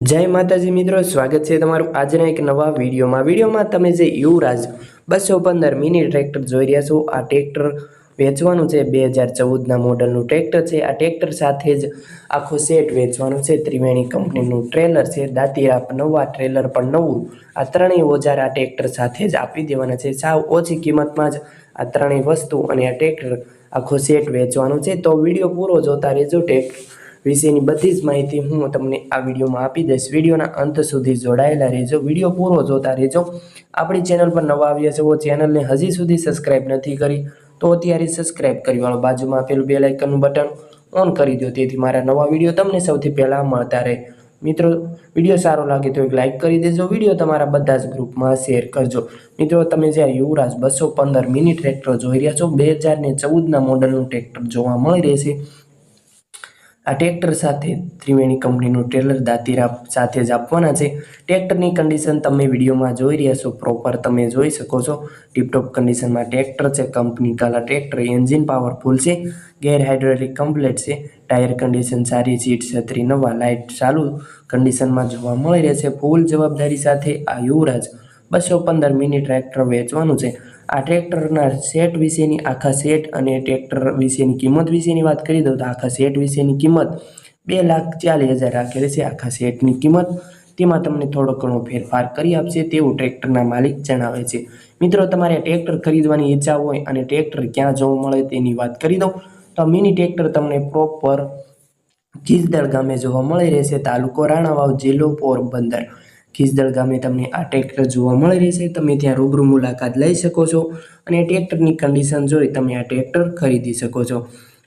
જય માતાજી મિત્રો, સ્વાગત છે તમારું આજના એક નવા વિડીયોમાં. વિડીયોમાં તમે જે યુવરાજ બસો પંદર મિની ટ્રેક્ટર જોઈ રહ્યા છો, આ ટ્રેક્ટર વેચવાનું છે બે હજાર ચૌદના મોડલનું ટ્રેક્ટર છે. આ ટ્રેક્ટર સાથે જ આખો સેટ વેચવાનું છે. ત્રિવેણી કંપનીનું ટ્રેલર છે. દાંતીરા નવા ટ્રેલર પણ નવું. આ ત્રણેય ઓજાર આ ટ્રેક્ટર સાથે જ આપી દેવાના છે. સાવ ઓછી કિંમતમાં જ આ ત્રણેય વસ્તુ અને આ ટ્રેક્ટર આખો સેટ વેચવાનું છે. તો વીડિયો પૂરો જોતા રહેજો. ટ્રેક્ટર વિશેની બધી જ માહિતી હું તમને આ વિડીયોમાં આપી દઈશ. વિડીયોના અંત સુધી જોડાયેલા રહેજો. વીડિયો પૂરો જોતા રહેજો. આપણી ચેનલ પર નવા આવ્યા છો ચેનલને હજી સુધી સબસ્ક્રાઇબ નથી કરી, તો અત્યારે સબસ્ક્રાઇબ કરી વાળો બાજુમાં આપેલું બે લાઇકનનું બટન ઓન કરી દો. તેથી મારા નવા વીડિયો તમને સૌથી પહેલાં મળતા રહે. મિત્રો, વીડિયો સારો લાગે તો એક લાઇક કરી દેજો. વીડિયો તમારા બધા જ ગ્રુપમાં શેર કરજો. મિત્રો, તમે જ્યારે યુવરાજ બસો પંદર મિની ટ્રેક્ટર જોઈ રહ્યા છો, બે હજાર ને ચૌદના મોડલનું ટ્રેક્ટર જોવા મળી રહેશે. આ ટ્રેક્ટર સાથે ત્રિવેણી કંપનીનું ટ્રેલર દાતીરા સાથે જ આપવાના છે. ટ્રેક્ટરની કન્ડિશન તમે વિડીયોમાં જોઈ રહ્યા છો પ્રોપર તમે જોઈ શકો છો. ટીપટોપ કન્ડિશનમાં ટ્રેક્ટર છે, કંપની કાલા ટ્રેક્ટર એન્જિન પાવરફુલ છે, ગેર હાઇડ્રોલિક કમ્પ્લેટ છે ટાયર કન્ડિશન સારી સીટ છત્રી નવા લાઇટ ચાલુ કન્ડિશનમાં જોવા મળી રહેશે ફૂલ જવાબદારી સાથે આ યુવરાજ બસો પંદર મિની ટ્રેક્ટર વેચવાનું છે. આ ટ્રેક્ટરના સેટ વિશેની આખા સેટ અને ટ્રેક્ટર વિશેની કિંમત વિશેની વાત કરી દઉં તો આખા સેટ વિશેની કિંમત બે લાખ ચાલીસ હજાર રાખેલી છે. આખા સેટની કિંમત તેમાં તમને થોડો ઘણો ફેરફાર કરી આપશે તેવું ટ્રેક્ટરના માલિક જણાવે છે. મિત્રો, તમારે ટ્રેક્ટર ખરીદવાની ઈચ્છા હોય અને ટ્રેક્ટર ક્યાં જોવા મળે તેની વાત કરી દઉં. તો મિની ટ્રેક્ટર તમને પ્રોપર ચીજદળ ગામે જોવા મળી રહેશે. તાલુકો રાણાવાવ જિલ્લો પોરબંદર. ખીજદળ ગામે તમને આ ટ્રેક્ટર જોવા મળી રહેશે. તમે ત્યાં રૂબરૂ મુલાકાત લઈ શકો છો અને ટ્રેક્ટરની કન્ડિશન જોઈ તમે આ ટ્રેક્ટર ખરીદી શકો છો.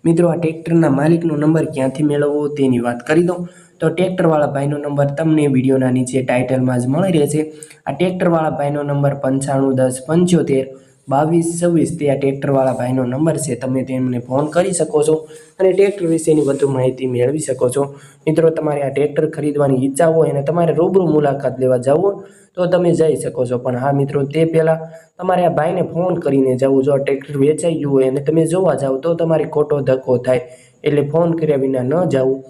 મિત્રો, આ ટ્રેક્ટરના માલિકનો નંબર ક્યાંથી મેળવવો તેની વાત કરી દઉં. તો ટ્રેક્ટરવાળા ભાઈનો નંબર તમને વિડીયોના નીચે ટાઇટલમાં જ મળી રહેશે. આ ટ્રેક્ટરવાળા ભાઈનો નંબર પંચાણું દસ પંચોતેર બાવીસ, છવ્વીસ, તે આ ટ્રેક્ટરવાળા ભાઈનો નંબર છે. તમે તેમને ફોન કરી શકો છો અને ટ્રેક્ટર વિશેની વધુ માહિતી મેળવી શકો છો. મિત્રો, તમારે આ ટ્રેક્ટર ખરીદવાની ઈચ્છા હોય અને તમારે રૂબરૂ મુલાકાત લેવા જવું તો તમે જઈ શકો છો. પણ હા, મિત્રો, તે પહેલાં તમારે આ ભાઈને ફોન કરીને જવું. જો આ ટ્રેક્ટર વેચાઈ ગયું હોય અને તમે જોવા જાઓ તો તમારે ખોટો ધક્કો થાય. એટલે ફોન કર્યા વિના ન જવું.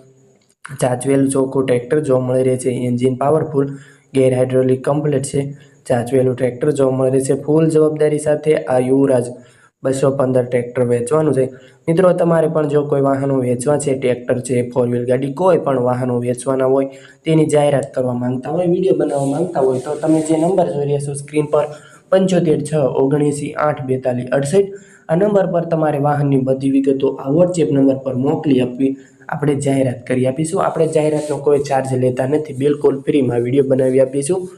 ચાચવેલું ચોખ્ખું ટ્રેક્ટર જોવા મળી રહે છે. Engine powerful, gear hydraulic complete છે. ચાચવેલું ટ્રેક્ટર જોવા મળે છે. ફૂલ જવાબદારી સાથે આ યુવરાજ બસો પંદર ટ્રેક્ટર વેચવાનું છે. મિત્રો, તમારે પણ જો કોઈ વાહનો વેચવા છે, ટ્રેક્ટર છે ફોર વ્હીલ ગાડી, કોઈ પણ વાહનો વેચવાના હોય, તેની જાહેરાત કરવા માંગતા હોય, વીડિયો બનાવવા માંગતા હોય, તો તમે જે નંબર જોઈ રહ્યા છો સ્ક્રીન પર પંચોતેર છ ઓગણએંસી આઠ બેતાલીસ અડસઠ, આ નંબર પર તમારે વાહનની બધી વિગતો આ વોટ્સએપ નંબર પર મોકલી આપવી. આપણે જાહેરાત કરી આપીશું. આપણે જાહેરાતનો કોઈ ચાર્જ લેતા નથી. બિલકુલ ફ્રીમાં વીડિયો બનાવી આપીશું.